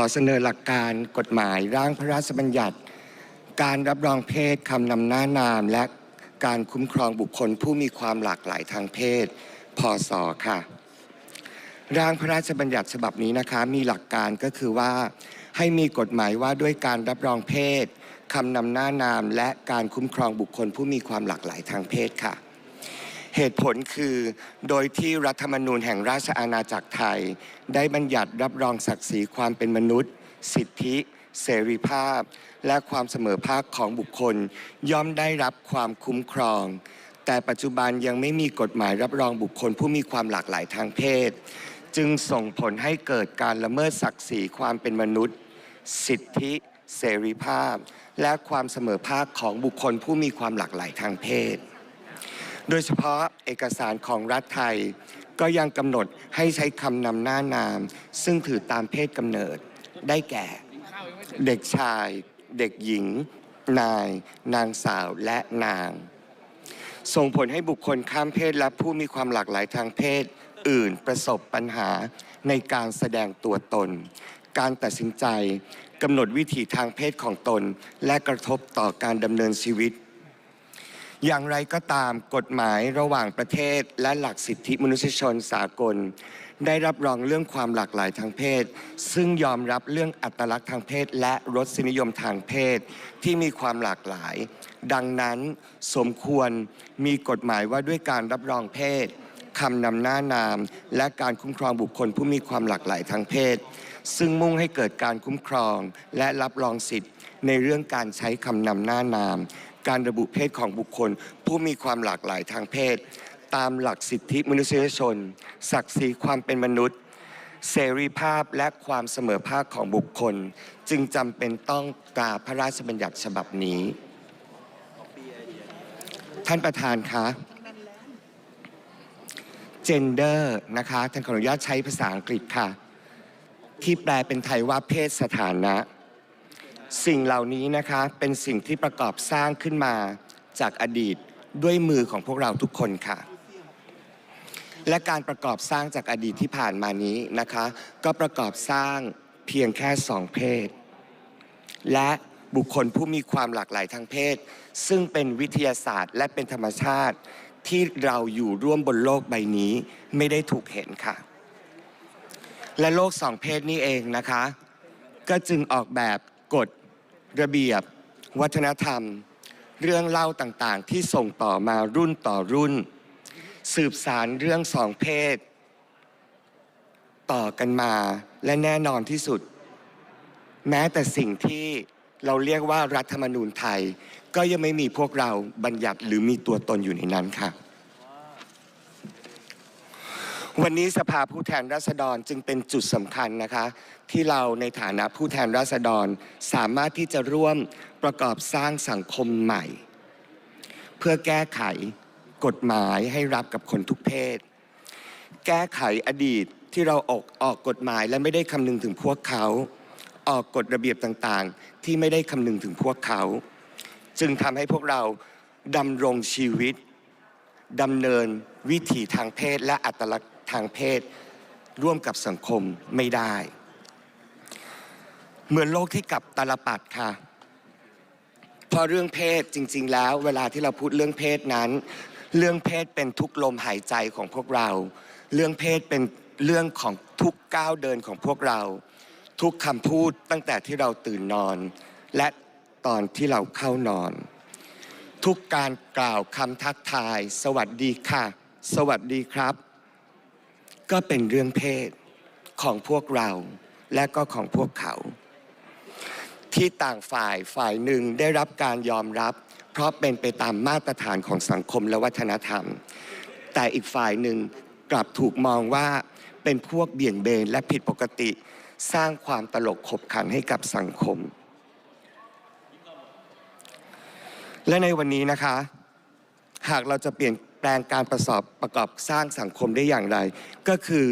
อเสนอหลักการกฎหมายร่างพระราชบัญญัติ การรับรองเพศคำนำหน้านาม และการคุ้มครองบุคคลผู้มีความหลากหลายทางเพศ พศค่ะ ร่างพระราชบัญญัติฉบับนี้นะคะ มีหลักการก็คือว่า ให้มีกฎหมายว่าด้วยการรับรองเพศคำนำหน้านาม และการคุ้มครองบุคคลผู้มีความหลากหลายทางเพศค่ะ เหตุผลคือโดยที่รัฐธรรมนูญแห่งราชอาณาจักรไทย ได้บัญญัติรับรองศักดิ์ศรีความเป็นมนุษย์ สิทธิ เสรีภาพ และความเสมอภาคของบุคคล ย่อมได้รับความคุ้มครอง แต่ปัจจุบันยังไม่มีกฎหมายรับรองบุคคลผู้มีความหลากหลายทางเพศ จึงส่งผลให้เกิดการละเมิดศักดิ์ศรีความเป็นมนุษย์ สิทธิ เสรีภาพ และความเสมอภาคของบุคคลผู้มีความหลากหลายทางเพศ โดยเฉพาะเอกสารของรัฐไทย ก็ยังกำหนดให้ใช้คำนำหน้านาม ซึ่งถือตามเพศกำเนิดได้แก่ เด็กชาย เด็กหญิง นาย นางสาวและนาง ส่งผลให้บุคคลข้ามเพศและผู้มีความหลากหลายทางเพศอื่นประสบปัญหาในการแสดงตัวตน การตัดสินใจกำหนดวิถีทางเพศของตน และกระทบต่อการดำเนินชีวิต อย่างไรก็ตามกฎหมายระหว่างประเทศและหลักสิทธิมนุษยชนสากล ได้รับรองเรื่องความหลากหลายทางเพศ ซึ่งยอมรับเรื่องอัตลักษณ์ทางเพศ และรสนิยมทางเพศ ที่มีความหลากหลาย ดังนั้นสมควรมีกฎหมายว่าด้วยการรับรองเพศคำนำหน้านาม และการคุ้มครองบุคคลผู้มีความหลากหลายทางเพศ ซึ่งมุ่งให้เกิดการคุ้มครองและรับรองสิทธิ์ในเรื่องการใช้คำนำหน้านาม การระบุเพศของบุคคล ผู้มีความหลากหลายทางเพศ ตามหลักสิทธิมนุษยชน ศักดิ์ศรีความเป็นมนุษย์ เสรีภาพและความเสมอภาคของบุคคล จึงจำเป็นต้องตราพระราชบัญญัติฉบับนี้ ท่านประธานคะ gender นะคะท่านขออนุญาตใช้ภาษาอังกฤษค่ะ ที่แปลเป็นไทยว่าเพศสถานะ สิ่งเหล่านี้นะคะเป็นสิ่งที่ประกอบสร้างขึ้นมาจากอดีตด้วยมือของพวกเราทุกคนค่ะ และการประกอบสร้างจากอดีตที่ผ่านมานี้นะคะ ก็ประกอบสร้างเพียงแค่สองเพศ และบุคคลผู้มีความหลากหลายทางเพศ ซึ่งเป็นวิทยาศาสตร์ และเป็นธรรมชาติที่เราอยู่ร่วมบนโลกใบนี้ไม่ได้ถูกเห็นค่ะ และโลกสองเพศนี้เองนะคะ ก็จึงออกแบบกฎ ระเบียบ วัฒนธรรม เรื่องเล่าต่างๆ ที่ส่งต่อมารุ่นต่อรุ่น สืบสารเรื่องสองเพศ ต่อกันมาและแน่นอนที่สุด แม้แต่สิ่งที่เราเรียกว่ารัฐธรรมนูญไทย ก็ยังไม่มีพวกเราบัญญัติหรือมีตัวตนอยู่ในนั้นค่ะ วันนี้สภาผู้แทนราษฎรจึงเป็นจุดสำคัญนะคะ ที่เราในฐานะผู้แทนราษฎรสามารถที่จะร่วมประกอบสร้างสังคมใหม่ เพื่อแก้ไขกฎหมายให้รับกับคนทุกเพศ แก้ไขอดีตที่เราออกออกกฎหมายและไม่ได้คำนึงถึงพวกเขา ออกกฎระเบียบต่างๆ ที่ไม่ได้คำนึงถึงพวกเขา จึงทำให้พวกเราดำรงชีวิตดำเนินวิถีทางเพศและอัตลักษณ์ ทางเพศ ร่วมกับสังคมไม่ได้ เหมือนโลกที่กลับตาลปัดค่ะพอเรื่องเพศจริง ๆ แล้ว เวลาที่เราพูดเรื่องเพศนั้น เรื่องเพศเป็นทุกลมหายใจของพวกเรา เรื่องเพศเป็นเรื่องของทุกก้าวเดินของพวกเรา ทุกคำพูดตั้งแต่ที่เราตื่นนอน และตอนที่เราเข้านอน ทุกการกล่าวคำทักทาย สวัสดีค่ะ สวัสดีครับ ก็เป็นเรื่องเพศของพวกเราและก็ของพวกเขา ที่ต่างฝ่ายฝ่ายหนึ่งได้รับการยอมรับ เพราะเป็นไปตามมาตรฐานของสังคมและวัฒนธรรม แต่อีกฝ่ายหนึ่งกลับถูกมองว่าเป็นพวกเบี่ยงเบนและผิดปกติ สร้างความตลกขบขันให้กับสังคม และในวันนี้นะคะ หากเราจะเปลี่ยน แปลงการประสอบประกอบสร้างสังคมได้อย่างไร ก็คือ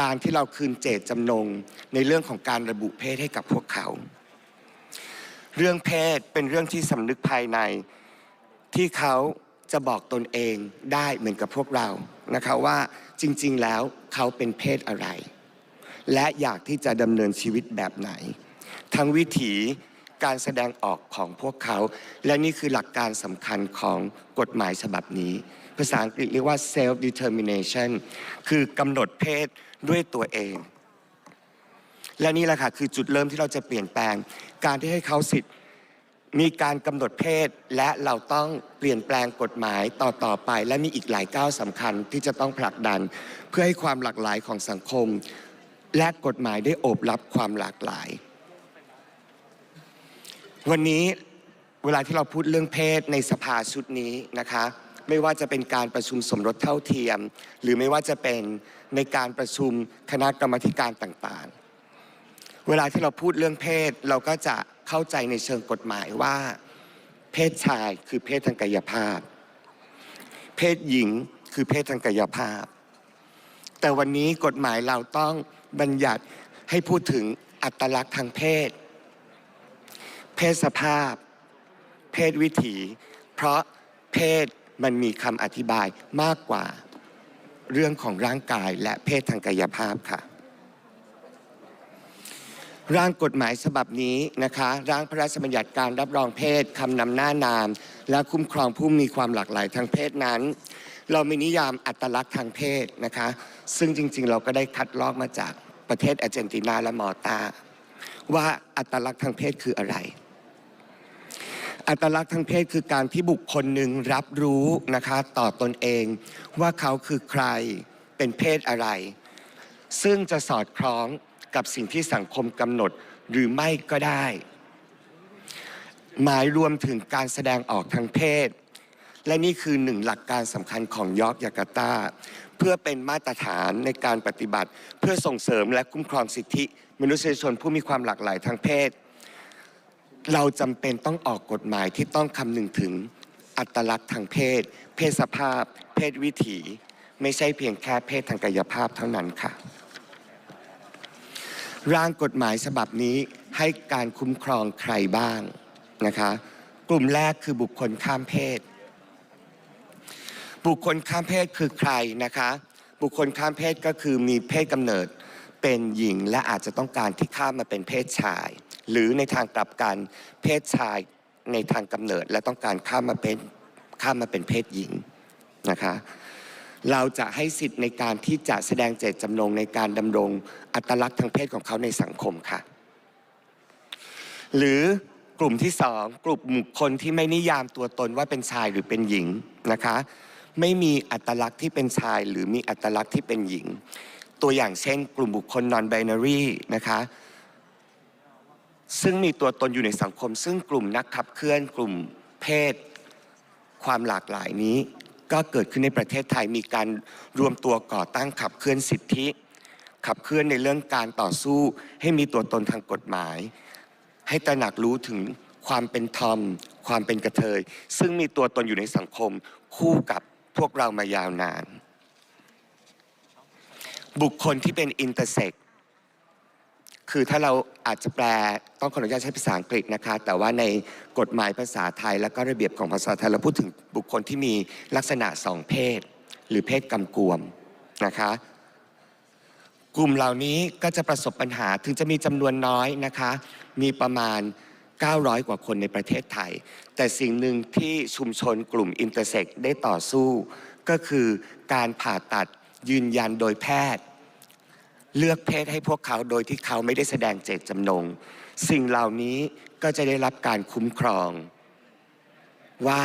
การที่เราคืนเจตจำนงในเรื่องของการระบุเพศให้กับพวกเขา เรื่องเพศเป็นเรื่องที่สำนึกภายในที่เขาจะบอกตนเองได้เหมือนกับพวกเรานะคะว่าจริงๆแล้วเขาเป็นเพศอะไร และอยากที่จะดำเนินชีวิตแบบไหน ทั้งวิถีการแสดงออกของพวกเขา และนี่คือหลักการสำคัญของกฎหมายฉบับนี้ ภาษาอังกฤษเรียกว่า self determination คือกำหนดเพศด้วยตัวเอง และนี่แหละค่ะคือจุดเริ่มที่เราจะเปลี่ยนแปลง การที่ให้เขาสิทธิ์มีการกำหนดเพศและเราต้องเปลี่ยนแปลงกฎหมายต่อต่อไป และมีอีกหลายก้าวสำคัญที่จะต้องผลักดัน เพื่อให้ความหลากหลายของสังคม และกฎหมายได้โอบรับความหลากหลาย วันนี้เวลาที่เราพูดเรื่องเพศในสภาชุดนี้นะคะ ไม่ว่าจะเป็นการประชุมสมรสเท่าเทียม หรือไม่ว่าจะเป็นในการประชุมคณะกรรมการต่างๆ เวลาที่เราพูดเรื่องเพศเราก็จะเข้าใจในเชิงกฎหมายว่า เพศชายคือเพศทางกายภาพ เพศหญิงคือเพศทางกายภาพ แต่วันนี้กฎหมายเราต้องบัญญัติให้พูดถึงอัตลักษณ์ทางเพศ เพศสภาพ เพศวิถี เพราะเพศ มันมีคำอธิบายมากกว่าเรื่องของร่างกายและเพศทางกายภาพค่ะ ร่างกฎหมายฉบับนี้นะคะ ร่างพระราชบัญญัติการรับรองเพศคำนำหน้านาม และคุ้มครองผู้มีความหลากหลายทางเพศนั้น เรามีนิยามอัตลักษณ์ทางเพศนะคะ ซึ่งจริงๆ เราก็ได้คัดลอกมาจากประเทศอาร์เจนตินาและมอตาว่าอัตลักษณ์ทางเพศคืออะไร อัตลักษณ์ทางเพศคือการที่บุคคลหนึ่งรับรู้นะคะต่อตนเอง ว่าเขาคือใครเป็นเพศอะไร ซึ่งจะสอดคล้องกับสิ่งที่สังคมกำหนดหรือไม่ก็ได้ หมายรวมถึงการแสดงออกทางเพศ และนี่คือหนึ่งหลักการสำคัญของยอร์กยาการ์ตาเพื่อเป็นมาตรฐานในการปฏิบัติ เพื่อส่งเสริมและคุ้มครองสิทธิ มนุษยชนผู้มีความหลากหลายทางเพศ เราจำเป็นต้องออกกฎหมายที่ต้องคำนึงถึงอัตลักษณ์ทางเพศ เพศสภาพ เพศวิถี ไม่ใช่เพียงแค่เพศทางกายภาพเท่านั้นค่ะ ร่างกฎหมายฉบับนี้ให้การคุ้มครองใครบ้างนะคะ กลุ่มแรกคือบุคคลข้ามเพศ บุคคลข้ามเพศคือใครนะคะ บุคคลข้ามเพศก็คือมีเพศกำเนิดเป็นหญิงและอาจจะต้องการที่ข้ามมาเป็นเพศชาย หรือในทางกลับกันเพศชายในทางกำเนิด และต้องการข้ามมาเป็นข้ามมาเป็นเพศหญิงนะคะเราจะให้สิทธิ์ในการที่จะแสดงเจตจำนงในการดำรงอัตลักษณ์ทางเพศของเขาในสังคมค่ะ หรือกลุ่มที่สองกลุ่มบุคคลที่ไม่นิยามตัวตนว่าเป็นชายหรือเป็นหญิงนะคะ ไม่มีอัตลักษณ์ที่เป็นชายหรือมีอัตลักษณ์ที่เป็นหญิง ตัวอย่างเช่น กลุ่มบุคคล non binary นะคะ ซึ่งมีตัวตนอยู่ในสังคม ซึ่งกลุ่มนักขับเคลื่อนกลุ่มเพศ ความหลากหลายนี้ ก็เกิดขึ้นในประเทศไทยมีการรวมตัวก่อตั้งขับเคลื่อนสิทธิ ขับเคลื่อนในเรื่องการต่อสู้ให้มีตัวตนทางกฎหมาย ให้ตระหนักรู้ถึงความเป็นทอมความเป็นกระเทย ซึ่งมีตัวตนอยู่ในสังคมคู่กับพวกเรามายาวนาน บุคคลที่เป็นอินเตอร์เซ็ก คือถ้าเราอาจจะแปลต้องขออนุญาตใช้ภาษาอังกฤษนะคะ แต่ว่าในกฎหมายภาษาไทย แล้วก็ระเบียบของภาษาไทยเราพูดถึงบุคคลที่มีลักษณะสองเพศ หรือเพศกำกวมนะคะ กลุ่มเหล่านี้ก็จะประสบปัญหาถึงจะมีจำนวนน้อยนะคะ มีประมาณ 900 กว่าคนในประเทศไทย แต่สิ่งหนึ่งที่ชุมชนกลุ่มอินเตอร์เซ็กได้ต่อสู้ ก็คือการผ่าตัดยืนยันโดยแพทย์ เลือกเพศให้พวกเขาโดยที่เขาไม่ได้แสดงเจตจำนง สิ่งเหล่านี้ก็จะได้รับการคุ้มครอง ว่า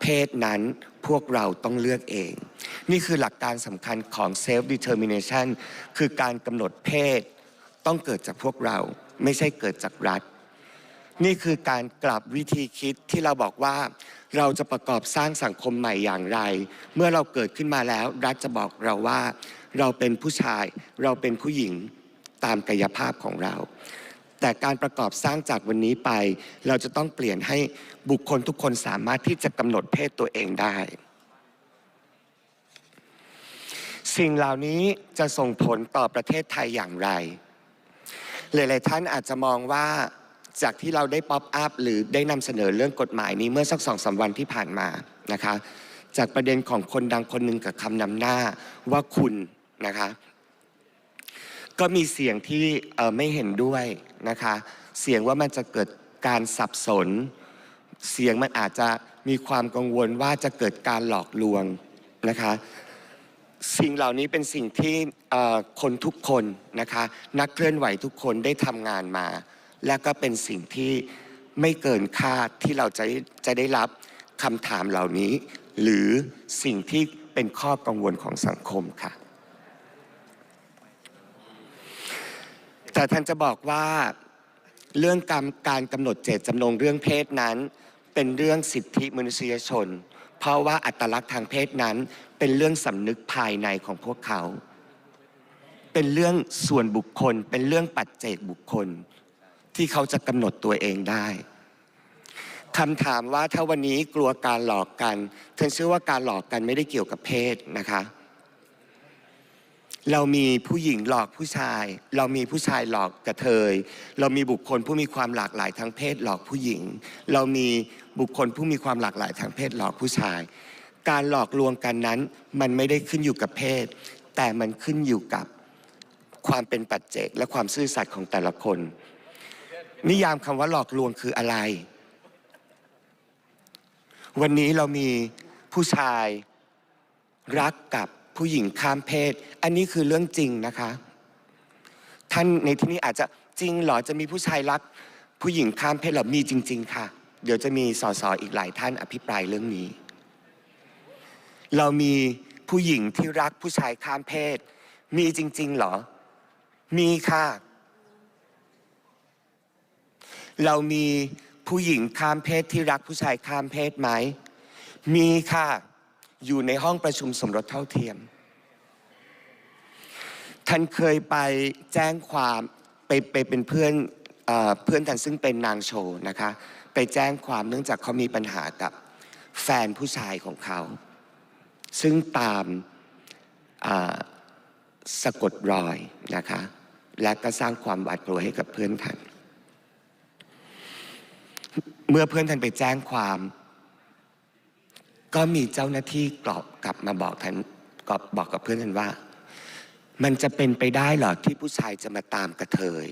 เพศนั้นพวกเราต้องเลือกเอง นี่คือหลักการสำคัญของ self determination คือการกำหนดเพศต้องเกิดจากพวกเราไม่ใช่เกิดจากรัฐ นี่คือการกลับวิธีคิดที่เราบอกว่าเราจะประกอบสร้างสังคมใหม่อย่างไร เมื่อเราเกิดขึ้นมาแล้วรัฐจะบอกเราว่า เราเป็นผู้ชาย เราเป็นผู้หญิงตามกายภาพของเรา แต่การประกอบสร้างจากวันนี้ไป เราจะต้องเปลี่ยนให้บุคคลทุกคนสามารถที่จะกำหนดเพศตัวเองได้ สิ่งเหล่านี้จะส่งผลต่อประเทศไทยอย่างไร หลาย ๆ ท่านอาจจะมองว่าจากที่เราได้ป๊อปอัพหรือได้นำเสนอเรื่องกฎหมายนี้เมื่อสักสองสาวันที่ผ่านมานะคะจากประเด็นของคนดังคนหนึ่งกับคำนำหน้าว่าคุณ นะคะ ก็มีเสียงที่ไม่เห็นด้วยนะคะ เสียงว่ามันจะเกิดการสับสน เสียงมันอาจจะมีความกังวลว่าจะเกิดการหลอกลวงนะคะสิ่งเหล่านี้เป็นสิ่งที่คนทุกคนนะคะ นักเคลื่อนไหวทุกคนได้ทำงานมา และก็เป็นสิ่งที่ไม่เกินคาดที่เราจะจะได้รับคำถามเหล่านี้ หรือสิ่งที่เป็นข้อกังวลของสังคมค่ะ แต่ท่านจะบอกว่าเรื่องการการกำหนดเจตจำนงเรื่องเพศนั้น เป็นเรื่องสิทธิมนุษยชน เพราะว่าอัตลักษณ์ทางเพศนั้น เป็นเรื่องสำนึกภายในของพวกเขา เป็นเรื่องส่วนบุคคล เป็นเรื่องปัจเจกบุคคล ที่เขาจะกำหนดตัวเองได้คำถามว่าถ้าวันนี้กลัวการหลอกกันท่านเชื่อว่าการหลอกกันไม่ได้เกี่ยวกับเพศนะคะ เรามีผู้หญิงหลอกผู้ชาย เรามีผู้ชายหลอกกระเทย เรามีบุคคลผู้มีความหลากหลายทางเพศหลอกผู้หญิง เรามีบุคคลผู้มีความหลากหลายทางเพศหลอกผู้ชาย การหลอกลวงกันนั้น มันไม่ได้ขึ้นอยู่กับเพศ แต่มันขึ้นอยู่กับความเป็นปัจเจกและความซื่อสัตย์ของแต่ละคน นิยามคำว่าหลอกลวงคืออะไร วันนี้เรามีผู้ชายรักกับ ผู้หญิงข้ามเพศ อันนี้คือเรื่องจริงนะคะ ท่านในที่นี้อาจจะจริงเหรอจะมีผู้ชายรัก ผู้หญิงข้ามเพศหรอมีจริง ๆ ค่ะ เดี๋ยวจะมีสสอีกหลายท่านอภิปรายเรื่องนี้ เรามีผู้หญิงที่รักผู้ชายข้ามเพศ มีจริง ๆ เหรอ มีค่ะ เรามีผู้หญิงข้ามเพศที่รักผู้ชายข้ามเพศไหม มีค่ะ อยู่ในห้องประชุมสมรสเท่าเทียม ท่านเคยไปแจ้งความไปไปเป็นเพื่อนเอเพื่อนท่านซึ่งเป็นนางโชว์นะคะ ไปแจ้งความเนื่องจากเขามีปัญหากับแฟนผู้ชายของเขา ซึ่งตามาสะกดรอยนะคะ และก็สร้างความหวาดกลัวให้กับเพื่อนท่าน เมื่อเพื่อนท่านไปแจ้งความ ก็มีเจ้าหน้าที่กลับกลับมาบอกท่านก็บอกกับเพื่อนท่านว่า มันจะเป็นไปได้เหรอที่ผู้ชายจะมาตามกระเทย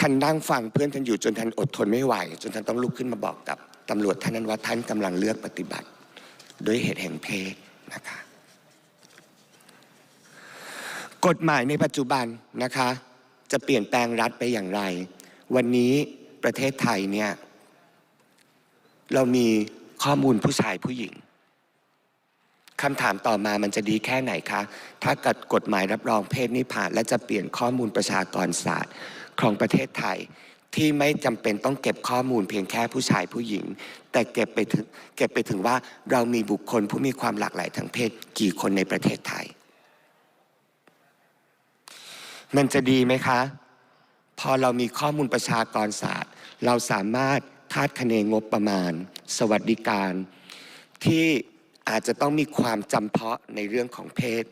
ท่านนั่งฟังเพื่อนท่านอยู่จนท่านอดทนไม่ไหว จนท่านต้องลุกขึ้นมาบอกกับตำรวจท่านนั้นว่าท่านกำลังเลือกปฏิบัติ ด้วยเหตุแห่งเพศนะคะกฎหมายในปัจจุบันนะคะ จะเปลี่ยนแปลงรัฐไปอย่างไร วันนี้ประเทศไทยเนี่ยเรามีข้อมูลผู้ชายผู้หญิงคำถามต่อมามันจะดีแค่ไหนคะ ถ้าเกิดกฎหมายรับรองเพศนี้ผ่าน และจะเปลี่ยนข้อมูลประชากรศาสตร์ของประเทศไทย ที่ไม่จำเป็นต้องเก็บข้อมูลเพียงแค่ผู้ชายผู้หญิง แต่เก็บไปถึงเก็บไปถึงว่าเรามีบุคคลผู้มีความหลากหลายทางเพศกี่คนในประเทศไทย มันจะดีไหมคะ พอเรามีข้อมูลประชากรศาสตร์ เราสามารถคาดคะเนงบประมาณ สวัสดิการ ที่อาจจะต้องมีความจำเพาะในเรื่องของเพศ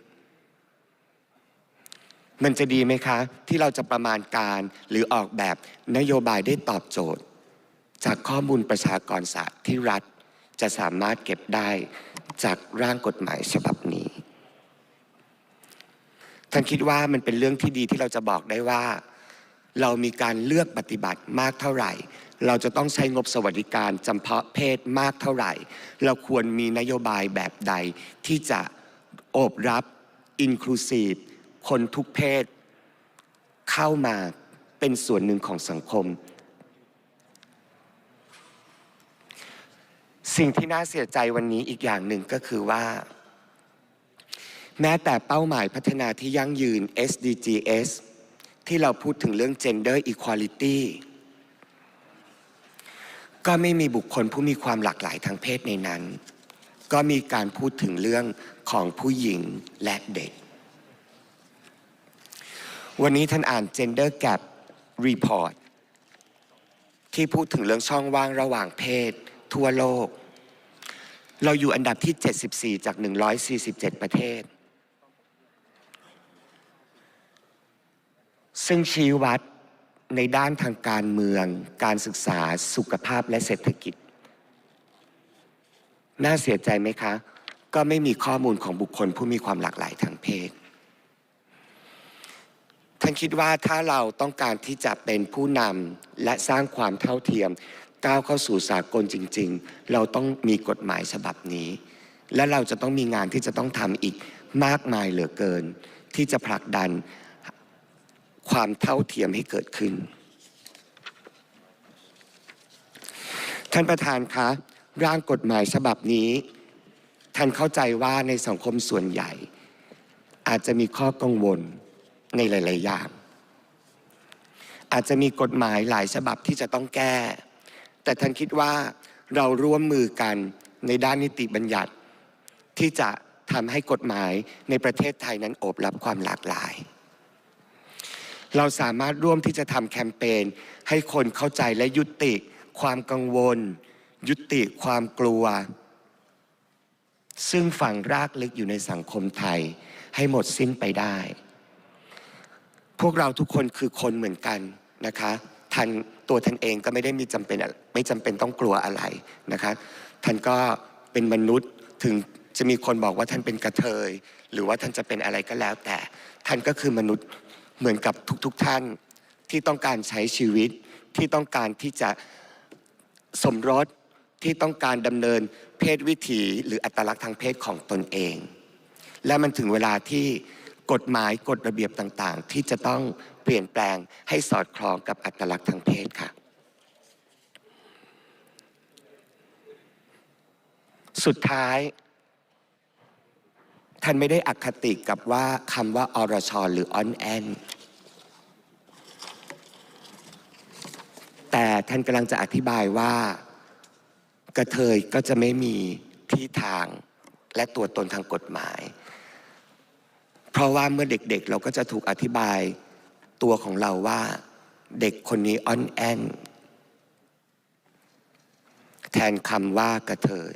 มันจะดีไหมคะ ที่เราจะประมาณการหรือออกแบบนโยบายได้ตอบโจทย์ จากข้อมูลประชากรศาสตร์ที่รัฐจะสามารถเก็บได้จากร่างกฎหมายฉบับนี้ท่านคิดว่ามันเป็นเรื่องที่ดีที่เราจะบอกได้ว่า เรามีการเลือกปฏิบัติมากเท่าไหร่ เราจะต้องใช้งบสวัสดิการจำเพาะเพศมากเท่าไหร่ เราควรมีนโยบายแบบใดที่จะโอบรับ inclusive คนทุกเพศ เข้ามาเป็นส่วนหนึ่งของสังคม สิ่งที่น่าเสียใจวันนี้อีกอย่างหนึ่งก็คือว่า แม้แต่เป้าหมายพัฒนาที่ยั่งยืน SDGs ที่เราพูดถึงเรื่อง gender equality ก็ไม่มีบุคคลผู้มีความหลากหลายทางเพศในนั้น ก็มีการพูดถึงเรื่องของผู้หญิงและเด็ก วันนี้ท่านอ่าน gender gap report ที่พูดถึงเรื่องช่องว่างระหว่างเพศ ทั่วโลก เราอยู่อันดับที่ 74 จาก 147 ประเทศ ซึ่งชี้วัดในด้านทางการเมือง การศึกษาสุขภาพและเศรษฐกิจ น่าเสียใจไหมคะ ก็ไม่มีข้อมูลของบุคคลผู้มีความหลากหลายทางเพศท่านคิดว่าถ้าเราต้องการที่จะเป็นผู้นำและสร้างความเท่าเทียม ก้าวเข้าสู่สากลจริง ๆ เราต้องมีกฎหมายฉบับนี้ และเราจะต้องมีงานที่จะต้องทำอีกมากมายเหลือเกิน ที่จะผลักดัน ความเท่าเทียมให้เกิดขึ้น ท่านประธานคะร่างกฎหมายฉบับนี้ ท่านเข้าใจว่าในสังคมส่วนใหญ่ อาจจะมีข้อกังวลในหลาย ๆ อย่าง อาจจะมีกฎหมายหลายฉบับที่จะต้องแก้ แต่ท่านคิดว่าเราร่วมมือกันในด้านนิติบัญญัติ ที่จะทำให้กฎหมายในประเทศไทยนั้นโอบรับความหลากหลาย เราสามารถร่วมที่จะทำแคมเปญให้คนเข้าใจและยุติ ความกังวล ยุติความกลัว ซึ่งฝังรากลึกอยู่ในสังคมไทยให้หมดสิ้นไปได้ พวกเราทุกคนคือคนเหมือนกันนะคะท่านตัวท่านเองก็ไม่ได้มีจำเป็นไม่จำเป็นต้องกลัวอะไรนะคะท่านก็เป็นมนุษย์ถึงจะมีคนบอกว่าท่านเป็นกระเทย หรือว่าท่านจะเป็นอะไรก็แล้วแต่ ท่านก็คือมนุษย์ เหมือนกับทุกๆทท่านที่ต้องการใช้ชีวิตที่ต้องการที่จะสมรสที่ต้องการดำเนินเพศวิถีหรืออัตลักษณ์ทางเพศของตนเอง และมันถึงเวลาที่กฎหมายกฎระเบียบต่างๆ ที่จะต้องเปลี่ยนแปลงให้สอดคล้องกับอัตลักษณ์ทางเพศค่ะ สุดท้าย ท่านไม่ได้อคติกับว่าคำว่าอรชรหรือออนแอนแต่ท่านกำลังจะอธิบายว่า กระเทยก็จะไม่มีที่ทางและตัวตนทางกฎหมาย เพราะว่าเมื่อเด็กๆเราก็จะถูกอธิบายตัวของเราว่าเด็กคนนี้อ่อนแอนแทนคำว่ากระเทย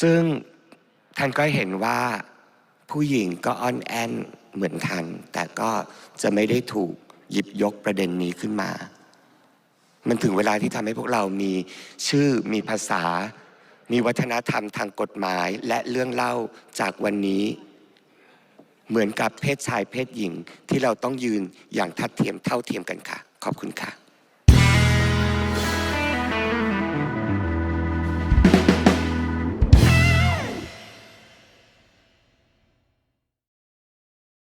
ซึ่งท่านก็เห็นว่าผู้หญิงก็อ่อนแอนเหมือนกันแต่ก็จะไม่ได้ถูกหยิบยกประเด็นนี้ขึ้นมา มันถึงเวลาที่ทำให้พวกเรามีชื่อมีภาษา มีวัฒนธรรมทางกฎหมายและเรื่องเล่าจากวันนี้ เหมือนกับเพศชายเพศหญิงที่เราต้องยืนอย่างทัดเทียมเท่าเทียมกันค่ะ ขอบคุณค่ะ